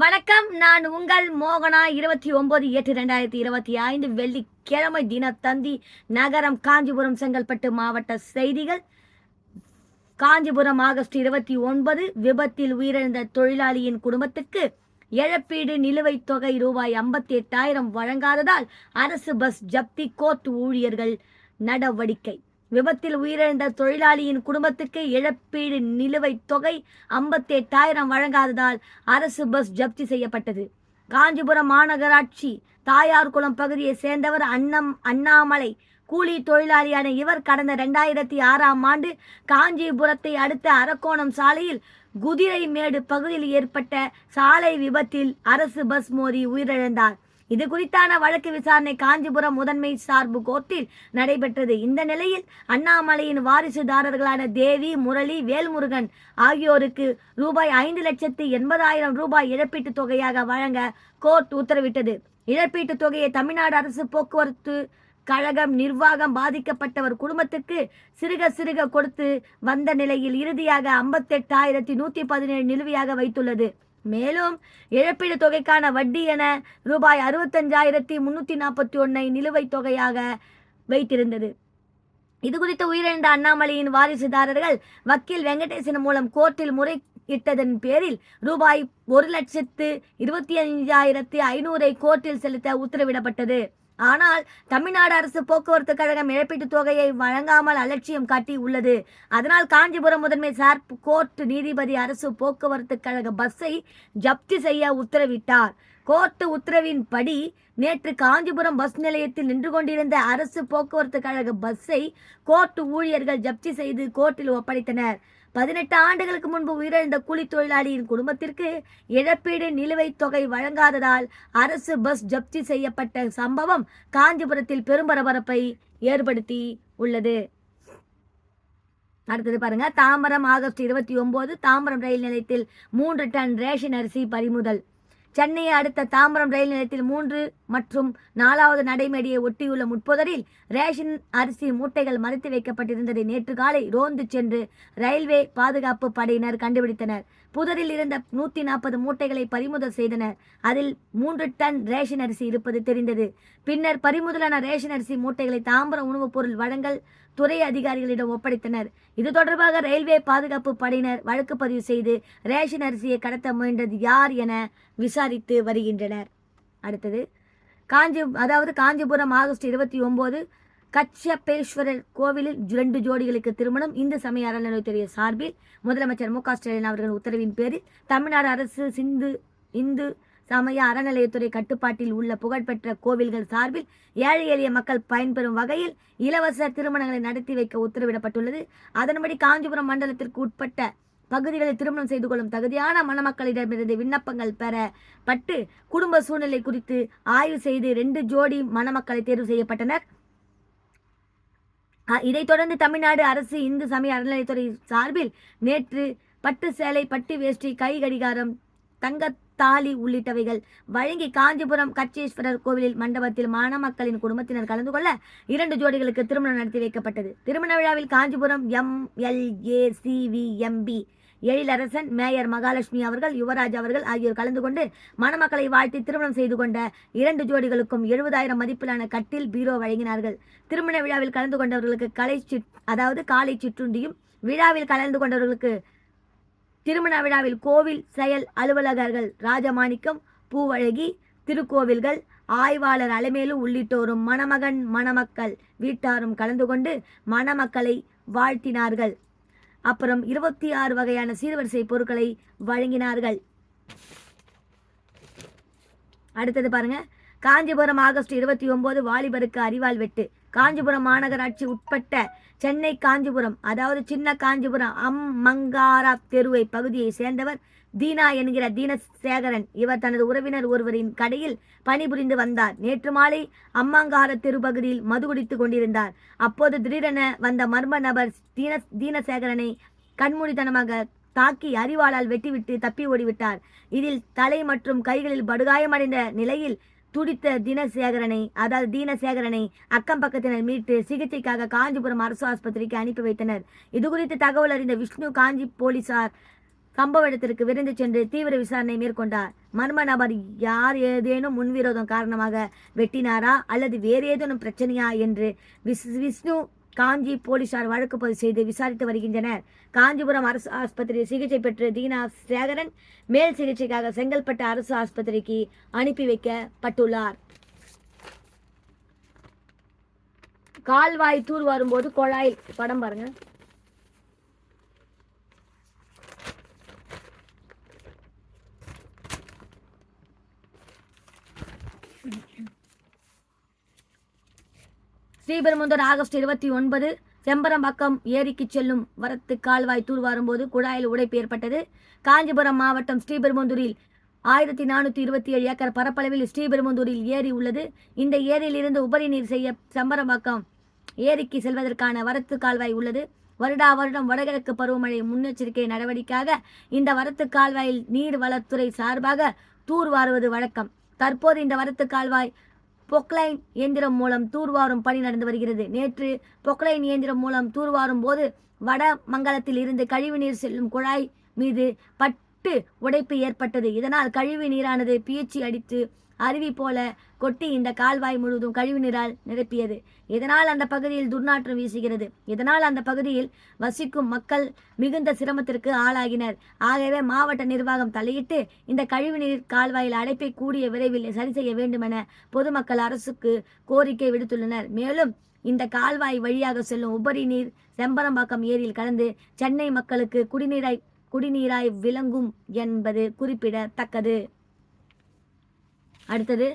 வணக்கம் நான் உங்கள் மோகனா. இருபத்தி ஒன்பது எட்டு ரெண்டாயிரத்தி இருபத்தி ஐந்து வெள்ளிக்கிழமை தினத்தந்தி நகரம் காஞ்சிபுரம் செங்கல்பட்டு மாவட்ட செய்திகள். காஞ்சிபுரம் ஆகஸ்ட் இருபத்தி ஒன்பது விபத்தில் உயிரிழந்த தொழிலாளியின் குடும்பத்துக்கு இழப்பீடு நிலுவைத் தொகை ரூபாய் ஐம்பத்தி எட்டாயிரம் வழங்காததால் அரசு பஸ் ஜப்தி கோர்ட் ஊழியர்கள் நடவடிக்கை. விபத்தில் உயிரிழந்த தொழிலாளியின் குடும்பத்துக்கு இழப்பீடு நிலுவைத் தொகை ஐம்பத்தி எட்டாயிரம் வழங்காததால் அரசு பஸ் ஜப்தி செய்யப்பட்டது. காஞ்சிபுரம் மாநகராட்சி தாயார்குளம் பகுதியை சேர்ந்தவர் அன்னம் அண்ணாமலை. கூலி தொழிலாளியான இவர் கடந்த ரெண்டாயிரத்தி ஆறாம் ஆண்டு காஞ்சிபுரத்தை அடுத்த அரக்கோணம் சாலையில் குதிரைமேடு பகுதியில் ஏற்பட்ட சாலை விபத்தில் அரசு பஸ் மோதி உயிரிழந்தார். இது குறித்தான வழக்கு விசாரணை காஞ்சிபுரம் முதன்மை சார்பு கோர்ட்டில் நடைபெற்றது. இந்த நிலையில் அண்ணாமலையின் வாரிசுதாரர்களான தேவி முரளி வேல்முருகன் ஆகியோருக்கு ரூபாய் ஐந்து லட்சத்து எண்பதாயிரம் ரூபாய் இழப்பீட்டுத் தொகையாக வழங்க கோர்ட் உத்தரவிட்டது. இழப்பீட்டுத் தொகையை தமிழ்நாடு அரசு போக்குவரத்து கழகம் நிர்வாகம் பாதிக்கப்பட்டவர் குடும்பத்துக்கு சிறுக சிறுக கொடுத்து வந்த நிலையில் இறுதியாக ஐம்பத்தெட்டாயிரத்தி நூற்றி பதினேழு நிலுவையாக வைத்துள்ளது. மேலும் இழப்பீடு தொகைக்கான வட்டி என ரூபாய் அறுபத்தஞ்சாயிரத்தி முன்னூற்றி நாற்பத்தி ஒன்னை நிலுவைத் தொகையாக வைத்திருந்தது. இது குறித்து உயிரிழந்த அண்ணாமலையின் வாரிசுதாரர்கள் வக்கீல் வெங்கடேசன் மூலம் கோர்ட்டில் முறை இட்டதன் பேரில் ரூபாய் ஒரு லட்சத்து இருபத்தி அஞ்சாயிரத்தி ஐநூறை கோர்ட்டில் செலுத்த உத்தரவிடப்பட்டது. ஆனால் தமிழ்நாடு அரசு போக்குவரத்து கழகம் இழப்பீட்டுத் தொகையை வழங்காமல் அலட்சியம் காட்டி உள்ளது. அதனால் காஞ்சிபுரம் முதன்மை சார் கோர்ட் நீதிபதி அரசு போக்குவரத்து கழக பஸ்ஸை ஜப்தி செய்ய உத்தரவிட்டார். கோர்ட் உத்தரவின்படி நேற்று காஞ்சிபுரம் பஸ் நிலையத்தில் நின்று கொண்டிருந்த அரசு போக்குவரத்து கழக பஸ்ஸை கோர்ட் ஊழியர்கள் ஜப்தி செய்து கோர்ட்டில் ஒப்படைத்தனர். பதினெட்டு ஆண்டுகளுக்கு முன்பு உயிரிழந்த கூலி தொழிலாளியின் குடும்பத்திற்கு இழப்பீடு நிலுவைத் தொகை வழங்காததால் அரசு பஸ் ஜப்தி செய்யப்பட்ட சம்பவம் காஞ்சிபுரத்தில் பெரும் பரபரப்பை ஏற்படுத்தி உள்ளது. அடுத்தது பாருங்க. தாம்பரம் ஆகஸ்ட் இருபத்தி ஒன்பது தாம்பரம் ரயில் நிலையத்தில் மூன்று டன் ரேஷன் அரிசி பறிமுதல். சென்னையை அடுத்த தாம்பரம் ரயில் நிலையத்தில் மூன்று மற்றும் நாலாவது நடைமேடையை ஒட்டியுள்ள முட்புதரில் ரேஷன் அரிசி மூட்டைகள் மறைத்து வைக்கப்பட்டிருந்ததை நேற்று காலை ரோந்து சென்று ரயில்வே பாதுகாப்பு படையினர் கண்டுபிடித்தனர். புதரில் இருந்த நூற்றி நாற்பது மூட்டைகளை பறிமுதல் செய்தனர். அதில் மூன்று டன் ரேஷன் அரிசி இருப்பது தெரிந்தது. பின்னர் பறிமுதலான ரேஷன் அரிசி மூட்டைகளை தாம்பரம் உணவுப் பொருள் வழங்கல் துறை அதிகாரிகளிடம் ஒப்படைத்தனர். இது தொடர்பாக ரயில்வே பாதுகாப்பு படையினர் வழக்கு பதிவு செய்து ரேஷன் அரிசியை கடத்த முயன்றது யார் என விசாரித்து வருகின்றனர். அடுத்தது காஞ்சி அதாவது காஞ்சிபுரம் ஆகஸ்ட் இருபத்தி ஒன்பது கச்சப்பேஸ்வரர் கோவிலில் இரண்டு ஜோடிகளுக்கு திருமணம். இந்து சமய அறநிலையத்துறை சார்பில் முதலமைச்சர் மு க ஸ்டாலின் அவர்கள் உத்தரவின் பேரில் தமிழ்நாடு அரசு சிந்து இந்து சமய அறநிலையத்துறை கட்டுப்பாட்டில் உள்ள புகழ்பெற்ற கோவில்கள் சார்பில் ஏழை எளிய மக்கள் பயன்பெறும் வகையில் இலவச திருமணங்களை நடத்தி வைக்க உத்தரவிடப்பட்டுள்ளது. அதன்படி காஞ்சிபுரம் மண்டலத்திற்கு உட்பட்ட பகுதிகளில் திருமணம் செய்து கொள்ளும் தகுதியான மணமக்களிடமிருந்து விண்ணப்பங்கள் பெறப்பட்டு குடும்ப சூழ்நிலை குறித்து ஆய்வு செய்து ரெண்டு ஜோடி மணமக்களை தேர்வு செய்யப்பட்டனர். இதைத் தொடர்ந்து தமிழ்நாடு அரசு இந்து சமய அறநிலையத்துறை சார்பில் நேற்று பட்டு சேலை பட்டு வேஷ்டி கை கடிகாரம் தாலி உள்ளிட்டவைகள். வழங்கி காஞ்சிபுரம் கச்சேஸ்வரர் கோவிலில் மண்டபத்தில் மாணமக்களின் குடும்பத்தினர் கலந்து கொள்ள இரண்டு ஜோடிகளுக்கு திருமணம் நடத்தி வைக்கப்பட்டது. திருமண விழாவில் Kanchipuram M L A CVMP Ezhilarasan mayor Mahalakshmi அவர்கள் யுவராஜ் அவர்கள் ஆகியோர் கலந்து கொண்டு மணமக்களை வாழ்த்தி திருமணம் செய்து கொண்ட இரண்டு ஜோடிகளுக்கும் எழுபதாயிரம் மதிப்பிலான கட்டில் பீரோ வழங்கினார்கள். திருமண விழாவில் கலந்து கொண்டவர்களுக்கு கலை சிற் அதாவது காலை சிற்றுண்டியும் விழாவில் கலந்து கொண்டவர்களுக்கு திருமண விழாவில் கோவில் செயல் அலுவலகர்கள் ராஜமாணிக்கம் பூவழகி திருக்கோவில்கள் ஆய்வாளர் அலைமேலு உள்ளிட்டோரும் மணமகன் மணமக்கள் வீட்டாரும் கலந்து கொண்டு மணமக்களை வாழ்த்தினார்கள். அப்புறம் இருபத்தி ஆறு வகையான சீர்வரிசை பொருட்களை வழங்கினார்கள். அடுத்தது பாருங்க. காஞ்சிபுரம் ஆகஸ்ட் இருபத்தி ஒன்பது வாலிபருக்கு அரிவாள் வெட்டு. காஞ்சிபுரம் மாநகராட்சி உட்பட்ட சென்னை காஞ்சிபுரம் அதாவது சின்ன காஞ்சிபுரம் அம் மங்காரா தெருவை பகுதியை சேர்ந்தவர் தீனா என்கிற தீனசேகரன். இவர் தனது உறவினர் ஒருவரின் கடையில் பணிபுரிந்து வந்தார். நேற்று மாலை அம்மங்கார தெரு பகுதியில் மது குடித்துக் கொண்டிருந்தார். அப்போது திடீரென வந்த மர்ம நபர் தீன தீனசேகரனை கண்மூடித்தனமாக தாக்கி அரிவாளால் வெட்டிவிட்டு தப்பி ஓடிவிட்டார். இதில் தலை மற்றும் கைகளில் படுகாயமடைந்த நிலையில் துடித்த தினசேகரனை அதாவது தீனசேகரனை அக்கம் பக்கத்தினர் மீட்டு சிகிச்சைக்காக காஞ்சிபுரம் அரசு ஆஸ்பத்திரிக்கு அனுப்பி வைத்தனர். இதுகுறித்து தகவல் அறிந்த விஷ்ணு காஞ்சி போலீசார் சம்பவ இடத்திற்கு விரைந்து சென்று தீவிர விசாரணை மேற்கொண்டார். மர்ம நபர் யார் ஏதேனும் முன்விரோதம் காரணமாக வெட்டினாரா அல்லது வேறு ஏதேனும் பிரச்சனையா என்று விஸ் விஷ்ணு காஞ்சி போலீசார் வழக்கு பதிவு செய்து விசாரித்து வருகின்றனர். காஞ்சிபுரம் அரசு ஆஸ்பத்திரியில் சிகிச்சை பெற்று தீனா சேகரன் மேல் சிகிச்சைக்காக செங்கல்பட்டு அரசு ஆஸ்பத்திரிக்கு அனுப்பி வைக்கப்பட்டுள்ளார். கால்வாய் தூர் வரும்போது குழாய் படம் பாருங்க. ஸ்ரீபெரும்புதூர் ஆகஸ்ட் இருபத்தி ஒன்பது செம்பரம்பாக்கம் ஏரிக்கு செல்லும் வரத்து கால்வாய் தூர்வாரும் போது குழாயில் உடைப்பு ஏற்பட்டது. காஞ்சிபுரம் மாவட்டம் ஸ்ரீபெரும்புதூரில் ஆயிரத்தி நானூற்றி இருபத்தி ஏழு ஏக்கர் பரப்பளவில் ஸ்ரீபெரும்புதூரில் ஏரி உள்ளது. இந்த ஏரியிலிருந்து உபரி நீர் செய்ய செம்பரம்பாக்கம் ஏரிக்கு செல்வதற்கான வரத்து கால்வாய் உள்ளது. வருடா வருடம் வடகிழக்கு பருவமழை முன்னெச்சரிக்கை நடவடிக்கையாக இந்த வரத்து கால்வாயில் நீர் வளத்துறை சார்பாக தூர்வாருவது வழக்கம். தற்போது இந்த வரத்து கால்வாய் பொக்லைன் இயந்திரம் மூலம் தூர்வாரும் பணி நடந்து வருகிறது. நேற்று பொக்லைன் இயந்திரம் மூலம் தூர்வாரும் போது வட மங்கலத்தில் இருந்து கழிவுநீர் செல்லும் குழாய் மீது பட்டு உடைப்பு ஏற்பட்டது. இதனால் கழிவு நீரானது பீச்சி அடித்து அருவி போல கொட்டி இந்த கால்வாய் முழுவதும் கழிவு நீரால் நிரப்பியது. இதனால் அந்த பகுதியில் துர்நாற்றம் வீசுகிறது. இதனால் அந்த பகுதியில் வசிக்கும் மக்கள் மிகுந்த சிரமத்திற்கு ஆளாகினர். ஆகவே மாவட்ட நிர்வாகம் தலையிட்டு இந்த கழிவுநீர் கால்வாயில் அடைப்பை கூடிய விரைவில் சரி செய்ய வேண்டுமென பொதுமக்கள் அரசுக்கு கோரிக்கை விடுத்துள்ளனர். மேலும் இந்த கால்வாய் வழியாக செல்லும் உபரி நீர் செம்பரம்பாக்கம் ஏரியில் கலந்து சென்னை மக்களுக்கு குடிநீராய் குடிநீராய் விளங்கும் என்பது குறிப்பிடத்தக்கது. அடுத்தது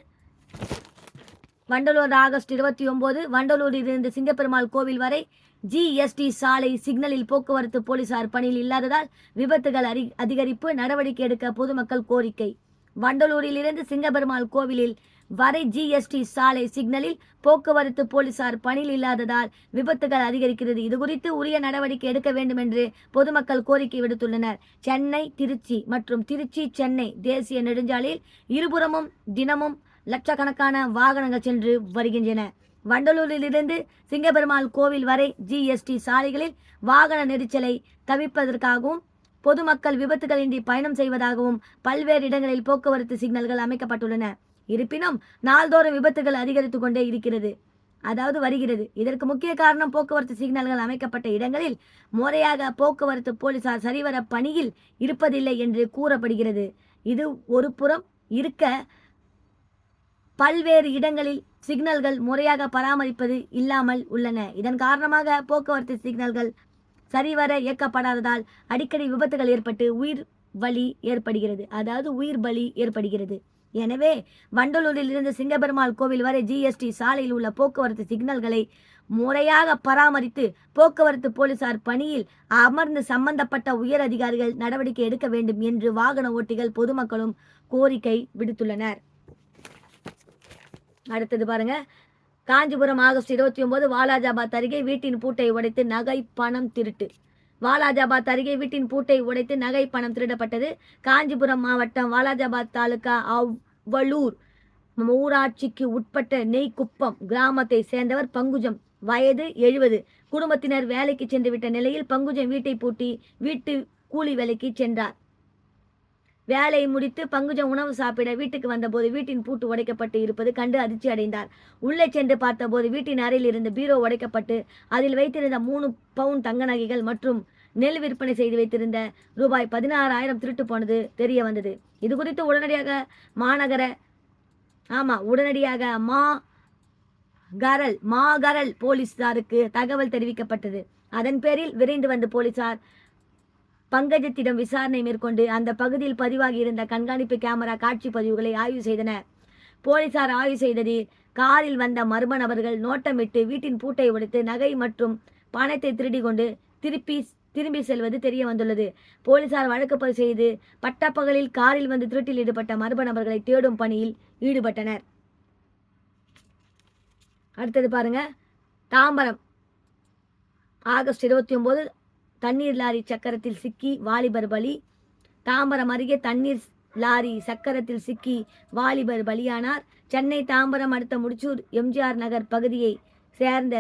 வண்டலூர் ஆகஸ்ட் இருபத்தி ஒன்பது வண்டலூரிலிருந்து சிங்கப்பெருமாள் கோவில் வரை ஜிஎஸ்டி சாலை சிக்னலில் போக்குவரத்து போலீசார் பணியில் இல்லாததால் விபத்துகள் அதிகரிப்பு நடவடிக்கை எடுக்க பொதுமக்கள் கோரிக்கை. வண்டலூரிலிருந்து சிங்கப்பெருமாள் கோவிலில் வரை ஜிஎஸ்டி சாலை சிக்னலில் போக்குவரத்து போலீசார் பணியில் இல்லாததால் விபத்துகள் அதிகரிக்கிறது. இதுகுறித்து உரிய நடவடிக்கை எடுக்க வேண்டும் என்று பொதுமக்கள் கோரிக்கை விடுத்துள்ளனர். சென்னை திருச்சி மற்றும் திருச்சி சென்னை தேசிய நெடுஞ்சாலையில் இருபுறமும் தினமும் லட்சக்கணக்கான வாகனங்கள் சென்று வருகின்றன. வண்டலூரிலிருந்து சிங்கபெருமாள் கோவில் வரை ஜிஎஸ்டி சாலைகளில் வாகன நெரிச்சலை தவிர்ப்பதற்காகவும் பொதுமக்கள் விபத்துகளின்றி பயணம் செய்வதாகவும் பல்வேறு இடங்களில் போக்குவரத்து சிக்னல்கள் அமைக்கப்பட்டுள்ளன. இருப்பினும் நாள்தோறும் விபத்துகள் அதிகரித்து கொண்டே இருக்கிறது. அதாவது வருகிறது. இதற்கு முக்கிய காரணம் போக்குவரத்து சிக்னல்கள் அமைக்கப்பட்ட இடங்களில் முறையாக போக்குவரத்து போலீசார் சரிவர பணியில் இருப்பதில்லை என்று கூறப்படுகிறது. இது ஒரு புறம் இருக்க பல்வேறு இடங்களில் சிக்னல்கள் முறையாக பராமரிப்பது இல்லாமல் உள்ளன. இதன் காரணமாக போக்குவரத்து சிக்னல்கள் சரிவர இயக்கப்படாததால் அடிக்கடி விபத்துகள் ஏற்பட்டு உயிர் வலி ஏற்படுகிறது. அதாவது உயிர் பலி ஏற்படுகிறது. எனவே வண்டலூரில் இருந்து சிங்கபெருமாள் கோவில் வரை ஜிஎஸ்டி சாலையில் உள்ள போக்குவரத்து சிக்னல்களை முறையாக பராமரித்து போக்குவரத்து போலீசார் பணியில் அமர்ந்து சம்பந்தப்பட்ட உயர் அதிகாரிகள் நடவடிக்கை எடுக்க வேண்டும் என்று வாகன ஓட்டிகள் பொதுமக்களும் கோரிக்கை விடுத்துள்ளனர். அடுத்தது பாருங்க. காஞ்சிபுரம் ஆகஸ்ட் இருபத்தி ஒன்பது வாலாஜாபாத் அருகே வீட்டின் பூட்டை உடைத்து நகை பணம் திருட்டு. வாலாஜாபாத் அருகே வீட்டின் பூட்டை உடைத்து நகை பணம் திருடப்பட்டது. காஞ்சிபுரம் மாவட்டம் வாலாஜாபாத் தாலுகா அவ்வளூர் ஊராட்சிக்கு உட்பட்ட நெய்க்குப்பம் கிராமத்தை சேர்ந்தவர் பங்குஜம். வயது எழுபது. குடும்பத்தினர் வேலைக்கு சென்று விட்ட நிலையில் பங்குஜம் வீட்டை பூட்டி வீட்டு கூலி வேலைக்கு சென்றார். வேலையை முடித்து பங்குஜம் உணவு சாப்பிட வீட்டுக்கு வந்தபோது வீட்டின் பூட்டு உடைக்கப்பட்டு இருப்பது கண்டு அதிர்ச்சி அடைந்தார். உள்ளே சென்று பார்த்தபோது வீட்டின் அறையில் இருந்த பீரோ உடைக்கப்பட்டு அதில் வைத்திருந்த மூணு பவுன் தங்க நகைகள் மற்றும் நெல் விற்பனை செய்து வைத்திருந்த ரூபாய் பதினாறாயிரம் திருட்டு போனது தெரிய வந்தது. இது குறித்து உடனடியாக மாநகர ஆமா உடனடியாக மா கரல் மாகரல் போலீசாருக்கு தகவல் தெரிவிக்கப்பட்டது. அதன் பேரில் விரைந்து வந்த போலீசார் பங்கஜத்திடம் விசாரணை மேற்கொண்டு அந்த பகுதியில் பதிவாகி இருந்த கண்காணிப்பு கேமரா காட்சி பதிவுகளை ஆய்வு செய்தனர். போலீசார் ஆய்வு செய்ததில் காரில் வந்த மர்ம நபர்கள் நோட்டமிட்டு வீட்டின் பூட்டை உடைத்து நகை மற்றும் பணத்தை திருடி கொண்டு திருப்பி திரும்பி செல்வது தெரிய வந்துள்ளது போலீசார் வழக்கு பதிவு செய்து பட்டப்பகலில் காரில் வந்து திருட்டில் ஈடுபட்ட மர்ம நபர்களை தேடும் பணியில் ஈடுபட்டனர். அடுத்தது பாருங்க. தாம்பரம் ஆகஸ்ட் இருபத்தி ஒம்பது தண்ணீர் லாரி சக்கரத்தில் சிக்கி வாலிபர் பலி. தாம்பரம் அருகே தண்ணீர் லாரி சக்கரத்தில் சிக்கி வாலிபர் பலியானார். சென்னை தாம்பரம் அடுத்த முடிச்சூர் எம்ஜிஆர் நகர் பகுதியை சேர்ந்த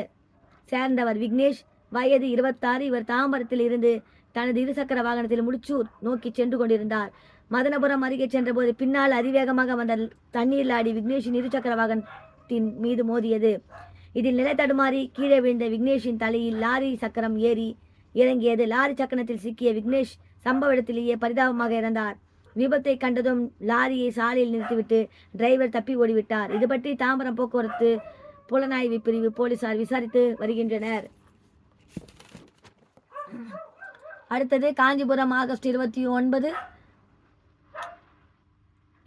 சேர்ந்தவர் விக்னேஷ். வயது இருபத்தாறு. இவர் தாம்பரத்தில் இருந்து தனது இருசக்கர வாகனத்தில் முடிச்சூர் நோக்கி சென்று கொண்டிருந்தார். மதனபுரம் அருகே சென்றபோது பின்னால் அதிவேகமாக வந்த தண்ணீர் லாடி விக்னேஷின் இருசக்கர வாகனத்தின் மீது மோதியது. இதில் நிலை தடுமாறி கீழே விழுந்த விக்னேஷின் தலையில் லாரி சக்கரம் ஏறி இறங்கியது. லாரி சக்கரத்தில் சிக்கிய விக்னேஷ் சம்பவ இடத்திலேயே பரிதாபமாக இறந்தார். விபத்தை கண்டதும் லாரியை சாலையில் நிறுத்திவிட்டு டிரைவர் தப்பி ஓடிவிட்டார். இது பற்றி தாம்பரம் போக்குவரத்து புலனாய்வு பிரிவு போலீசார் விசாரித்து வருகின்றனர். அடுத்தது காஞ்சிபுரம் ஆகஸ்ட் இருபத்தி ஒன்பது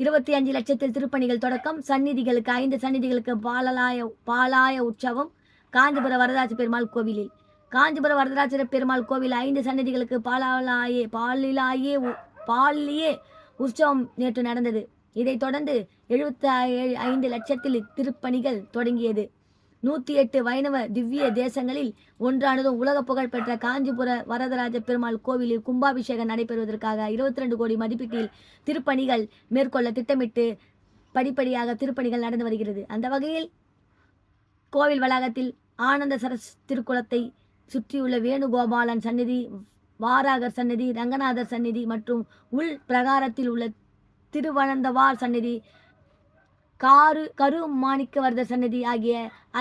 இருபத்தி அஞ்சு லட்சத்தில் திருப்பணிகள் தொடக்கம். சந்நிதிகளுக்கு ஐந்து சந்நிதிகளுக்கு பாலலாய பாலாய உற்சவம் காஞ்சிபுரம் வரதாஜி பெருமாள் கோவிலில். காஞ்சிபுரம் வரதராஜர பெருமாள் கோவில் ஐந்து சன்னதிகளுக்கு பாலாலாயே பாலிலாயே உ- பாலியே உற்சவம் நேற்று நடந்தது. இதைத் தொடர்ந்து எழுபத்தி ஐந்து லட்சத்தில் திருப்பணிகள் தொடங்கியது. நூற்றி எட்டு வைணவ திவ்ய தேசங்களில் ஒன்றானதும் உலக புகழ் பெற்ற காஞ்சிபுர வரதராஜ பெருமாள் கோவிலில் கும்பாபிஷேகம் நடைபெறுவதற்காக இருபத்தி ரெண்டு கோடி மதிப்பீட்டில் திருப்பணிகள் மேற்கொள்ள திட்டமிட்டு படிப்படியாக திருப்பணிகள் நடந்து வருகிறது. அந்த வகையில் கோவில் வளாகத்தில் ஆனந்த சரஸ் திருக்குளத்தை சுற்றியுள்ள வேணுகோபாலன் சந்நிதி வாராகர் சந்நிதி ரங்கநாதர் சந்நிதி மற்றும் உள் பிரகாரத்தில் உள்ள திருவனந்தவார் சந்நிதி காரு கரு மாணிக்கவர்தர் சந்நிதி ஆகிய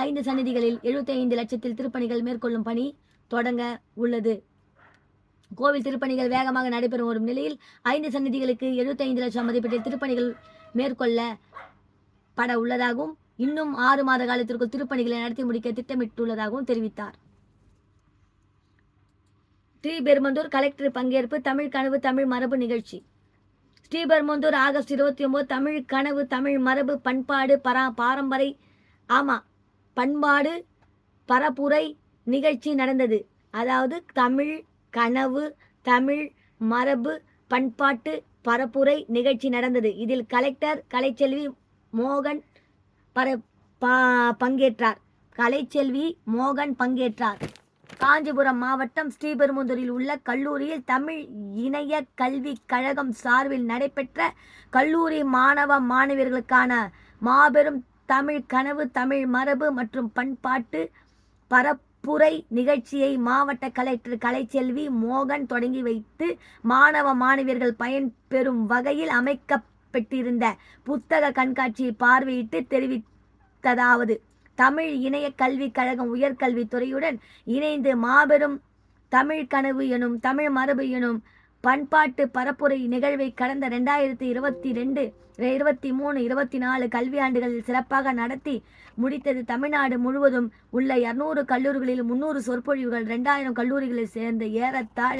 ஐந்து சந்நிதிகளில் 75 லட்சத்தில் திருப்பணிகள் மேற்கொள்ளும் பணி தொடங்க உள்ளது. கோவில் திருப்பணிகள் வேகமாக நடைபெறும் வரும் நிலையில் ஐந்து சந்நிதிகளுக்கு 75 லட்சம் மதிப்பீட்டில் திருப்பணிகள் மேற்கொள்ள பட உள்ளதாகவும் இன்னும் ஆறு மாத காலத்திற்குள் திருப்பணிகளை நடத்தி முடிக்க திட்டமிட்டுள்ளதாகவும் தெரிவித்தார். ஸ்ரீபெருமந்தூர் கலெக்டர் பங்கேற்பு தமிழ் கனவு தமிழ் மரபு நிகழ்ச்சி. ஸ்ரீபெருமந்தூர் ஆகஸ்ட் இருபத்தி ஒம்போது தமிழ் கனவு தமிழ் மரபு பண்பாடு பரா பாரம்பரை ஆமாம் பண்பாடு பரப்புரை நிகழ்ச்சி நடந்தது. அதாவது தமிழ் கனவு தமிழ் மரபு பண்பாட்டு பரப்புரை நிகழ்ச்சி நடந்தது. இதில் கலெக்டர் கலைச்செல்வி மோகன் பர பங்கேற்றார். கலைச்செல்வி மோகன் பங்கேற்றார். காஞ்சிபுரம் மாவட்டம் ஸ்ரீபெரும்புதூரில் உள்ள கல்லூரியில் தமிழ் இணைய கல்விக் கழகம் சார்பில் நடைபெற்ற கல்லூரி மாணவ மாணவியர்களுக்கான மாபெரும் தமிழ் கனவு தமிழ் மரபு மற்றும் பண்பாட்டு பரப்புரை நிகழ்ச்சியை மாவட்ட கலெக்டர் கலைச்செல்வி மோகன் தொடங்கி வைத்து மாணவ மாணவியர்கள் பயன்பெறும் வகையில் அமைக்கப்பட்டிருந்த புத்தக கண்காட்சியை பார்வையிட்டு தெரிவித்ததாவது. தமிழ் இணைய கல்விக் கழகம் உயர்கல்வித்துறையுடன் இணைந்து மாபெரும் தமிழ் கனவு எனும் தமிழ் மரபு எனும் பண்பாட்டு பரப்புரை நிகழ்வை கடந்த ரெண்டாயிரத்தி இருபத்தி ரெண்டு இருபத்தி மூணு இருபத்தி நாலு கல்வியாண்டுகளில் சிறப்பாக நடத்தி முடித்தது தமிழ்நாடு முழுவதும் உள்ள இருநூறு கல்லூரிகளில் முன்னூறு சொற்பொழிவுகள் ரெண்டாயிரம் கல்லூரிகளில் சேர்ந்த ஏறத்தாழ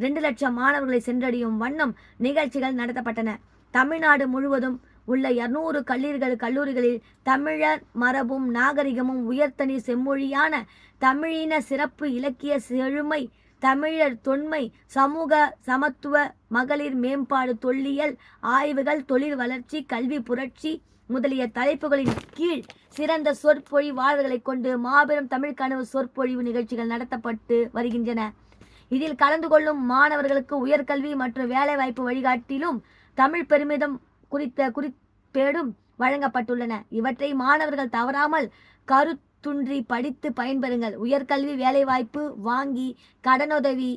ரெண்டு லட்சம் மாணவர்களை சென்றடையும் வண்ணம் நிகழ்ச்சிகள் நடத்தப்பட்டன. தமிழ்நாடு முழுவதும் உள்ள இருநூறு கல்லீர்கள் கல்லூரிகளில் தமிழர் மரபும் நாகரிகமும் உயர்தனி செம்மொழியான தமிழின சிறப்பு இலக்கிய செழுமை தமிழர் தொன்மை சமூக சமத்துவ மகளிர் மேம்பாடு தொல்லியல் ஆய்வுகள் தொழில் வளர்ச்சி கல்வி புரட்சி முதலிய தலைப்புகளின் கீழ் சிறந்த சொற்பொழிவாளர்களை கொண்டு மாபெரும் தமிழ் கனவு சொற்பொழிவு நிகழ்ச்சிகள் நடத்தப்பட்டு வருகின்றன. இதில் கலந்து கொள்ளும் மாணவர்களுக்கு உயர்கல்வி மற்றும் வேலைவாய்ப்பு வழிகாட்டிலும் தமிழ் பெருமிதம் குறித்த குறிப்பேடும் வழங்கப்பட்டுள்ளன. இவற்றை மாணவர்கள் தவறாமல் கருத்துன்றி படித்து பயன்பெறுங்கள். உயர்கல்வி வேலைவாய்ப்பு வாங்கி கடனுதவி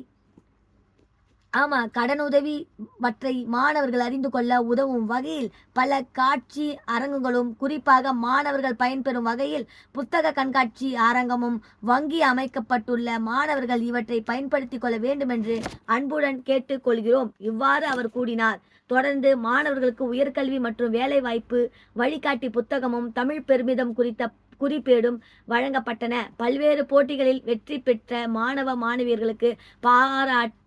ஆமா கடனுதவி வற்றை மாணவர்கள் அறிந்து கொள்ள உதவும் வகையில் பல காட்சி அரங்குகளும் குறிப்பாக மாணவர்கள் பயன்பெறும் வகையில் புத்தக கண்காட்சி அரங்கமும் வங்கி அமைக்கப்பட்டுள்ள மாணவர்கள் இவற்றை பயன்படுத்திக் கொள்ள வேண்டும் என்று அன்புடன் கேட்டுக்கொள்கிறோம். இவ்வாறு அவர் கூறினார். தொடர்ந்து மாணவர்களுக்கு உயர்கல்வி மற்றும் வேலைவாய்ப்பு வழிகாட்டி புத்தகமும் தமிழ் பெருமிதம் குறித்த குறிப்பேடும் வழங்கப்பட்டன. பல்வேறு போட்டிகளில் வெற்றி பெற்ற மாணவ மாணவியர்களுக்கு பாராட்டு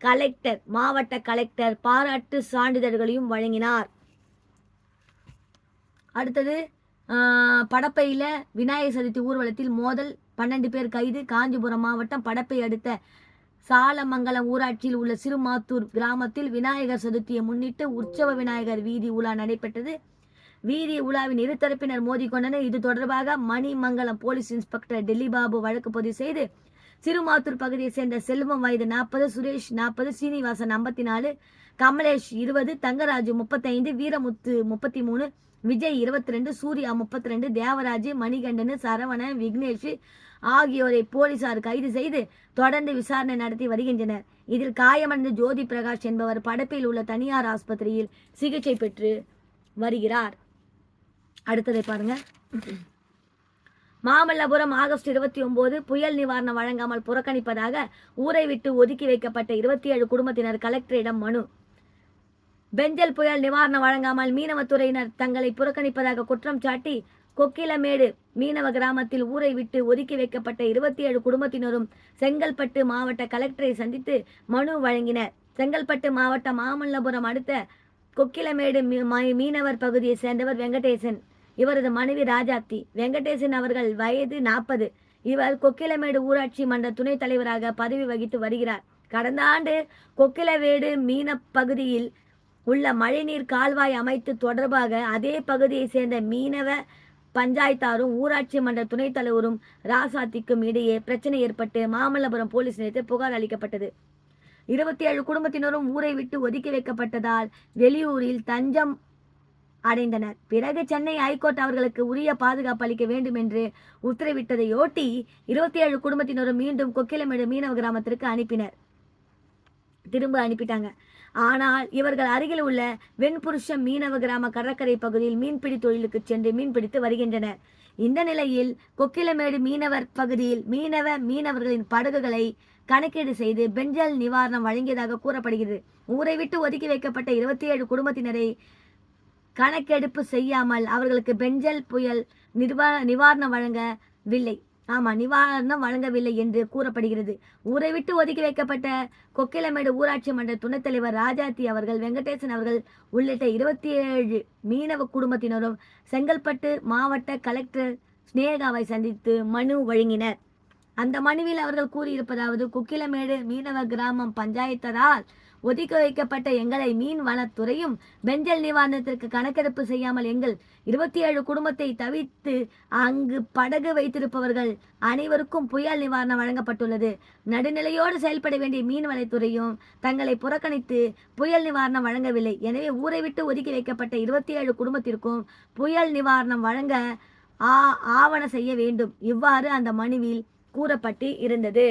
கலெக்டர் மாவட்ட கலெக்டர் பாராட்டு சான்றிதழ்களையும் வழங்கினார். அடுத்தது ஆஹ், படப்பையில விநாயகர் சதுர்த்தி ஊர்வலத்தில் மோதல் பன்னெண்டு பேர் கைது. காஞ்சிபுரம் மாவட்டம் படப்பை அடுத்த சாலமங்கலம் ஊராட்சியில் உள்ள சிறுமாத்தூர் கிராமத்தில் விநாயகர் சதுர்த்தியை முன்னிட்டு உற்சவ விநாயகர் வீதி உலா நடைபெற்றது. வீதி உலாவின் இரு தரப்பினர் மோதிக்கொண்டனர். இது தொடர்பாக மணிமங்கலம் போலீஸ் இன்ஸ்பெக்டர் டெல்லி பாபு வழக்கு பதிவு செய்து சிறுமாத்தூர் பகுதியை சேர்ந்த செல்வம் வயது நாற்பது சுரேஷ் நாற்பது சீனிவாசன் ஐம்பத்தி நாலு கமலேஷ் இருபது தங்கராஜு முப்பத்தைந்து வீரமுத்து முப்பத்தி மூணு விஜய் இருபத்தி ரெண்டு சூர்யா முப்பத்தி ரெண்டு தேவராஜ் மணிகண்டன் சரவணன் விக்னேஷ் ஆகியோரை போலீசார் கைது செய்து தொடர்ந்து விசாரணை நடத்தி வருகின்றனர். இதில் காயமடைந்த ஜோதி பிரகாஷ் என்பவர் படப்பில் உள்ள தனியார் ஆஸ்பத்திரியில் சிகிச்சை பெற்று வருகிறார். அடுத்ததை பாருங்க. மாமல்லபுரம் ஆகஸ்ட் இருபத்தி ஒன்பது புயல் நிவாரணம் வழங்காமல் புறக்கணிப்பதாக ஊரை விட்டு ஒதுக்கி வைக்கப்பட்ட இருபத்தி ஏழு குடும்பத்தினர் கலெக்டரிடம் மனு. பெஞ்சல் புயல் நிவாரணம் வழங்காமல் மீனவத்துறையினர் தங்களை புறக்கணிப்பதாக குற்றம் சாட்டி கொக்கிலமேடு மீனவ கிராமத்தில் ஊரை விட்டு ஒதுக்கி வைக்கப்பட்ட இருபத்தி ஏழு குடும்பத்தினரும் செங்கல்பட்டு மாவட்ட கலெக்டரை சந்தித்து மனு வழங்கினர். செங்கல்பட்டு மாவட்டம் மாமல்லபுரம் அடுத்த கொக்கிலமேடு மீ- மீனவர் பகுதியை சேர்ந்தவர் வெங்கடேசன். இவரது மனைவி ராஜாத்தி வெங்கடேசன் அவர்கள் வயது நாற்பது இவர் கொக்கிலமேடு ஊராட்சி மன்ற துணைத் தலைவராக பதவி வகித்து வருகிறார். கடந்த ஆண்டு கொக்கிலவேடு மீன பகுதியில் உள்ள மழைநீர் கால்வாய் அமைத்து தொடர்பாக அதே பகுதியை சேர்ந்த மீனவ பஞ்சாயத்தாரும் ஊராட்சி மன்ற துணைத் தலைவரும் ராசாத்திக்கும் இடையே பிரச்சனை ஏற்பட்டு மாமல்லபுரம் போலீஸ் நிலையத்தில் புகார் அளிக்கப்பட்டது. இருபத்தி ஏழு குடும்பத்தினரும் ஊரை விட்டு ஒதுக்கி வைக்கப்பட்டதால் வெளியூரில் தஞ்சம் அடைந்தனர். பிறகு சென்னை ஹைகோர்ட் அவர்களுக்கு உரிய பாதுகாப்பு அளிக்க வேண்டும் என்று உத்தரவிட்டதையொட்டி இருபத்தி ஏழு குடும்பத்தினரும் மீண்டும் கொக்கிலமேடு மீனவ கிராமத்திற்கு அனுப்பினர். திரும்ப அனுப்பிட்டாங்க. ஆனால் இவர்கள் அருகில் உள்ள வெண்புருஷம் மீனவ கிராம கடற்கரை பகுதியில் மீன்பிடி தொழிலுக்கு சென்று மீன்பிடித்து வருகின்றனர். இந்த நிலையில் கொக்கிலமேடு மீனவர் பகுதியில் மீனவ மீனவர்களின் படகுகளை கணக்கீடு செய்து பெஞ்சல் நிவாரணம் வழங்கியதாக கூறப்படுகிறது. ஊரை விட்டு ஒதுக்கி வைக்கப்பட்ட இருபத்தி ஏழு குடும்பத்தினரை கணக்கெடுப்பு செய்யாமல் அவர்களுக்கு பெஞ்சல் புயல் நிர்வா நிவாரணம் வழங்கவில்லை. ஆமாம் நிவாரணம் வழங்கவில்லை என்று கூறப்படுகிறது. ஊரை விட்டு ஒதுக்கி வைக்கப்பட்ட கொக்கிலமேடு ஊராட்சி மன்ற துணைத் தலைவர் ராஜாத்தி அவர்கள் வெங்கடேசன் அவர்கள் உள்ளிட்ட இருபத்தி ஏழு மீனவ குடும்பத்தினரும் செங்கல்பட்டு மாவட்ட கலெக்டர் ஸ்னேகாவை சந்தித்து மனு வழங்கினர். அந்த மனுவில் அவர்கள் கூறியிருப்பதாவது குக்கிலமேடு மீனவ கிராமம் பஞ்சாயத்தரால் ஒதுக்கி வைக்கப்பட்ட எங்களை மீன் வனத்துறையும் பெஞ்சல் நிவாரணத்திற்கு கணக்கெடுப்பு செய்யாமல் எங்கள் இருபத்தி ஏழு குடும்பத்தை தவித்து அங்கு படகு வைத்திருப்பவர்கள் அனைவருக்கும் புயல் நிவாரணம் வழங்கப்பட்டுள்ளது. நடுநிலையோடு செயல்பட வேண்டிய மீன்வளத்துறையும் தங்களை புறக்கணித்து புயல் நிவாரணம் வழங்கவில்லை. எனவே ஊரை விட்டு ஒதுக்கி வைக்கப்பட்ட இருபத்தி ஏழு குடும்பத்திற்கும் புயல் நிவாரணம் வழங்க ஆ ஆவண செய்ய வேண்டும். இவ்வாறு அந்த மனுவில் கூறப்பட்டு இருந்தது.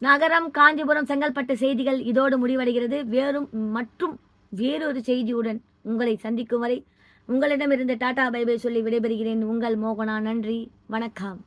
நகரம் காஞ்சிபுரம் செங்கல்பட்டு செய்திகள் இதோடு முடிவடைகிறது. வேறும் மற்றும் வேறொரு செய்தியுடன் உங்களை சந்திக்கும் வரை உங்களிடமிருந்து டாடா பைபை சொல்லி விடைபெறுகிறேன். உங்கள் மோகனா நன்றி வணக்கம்.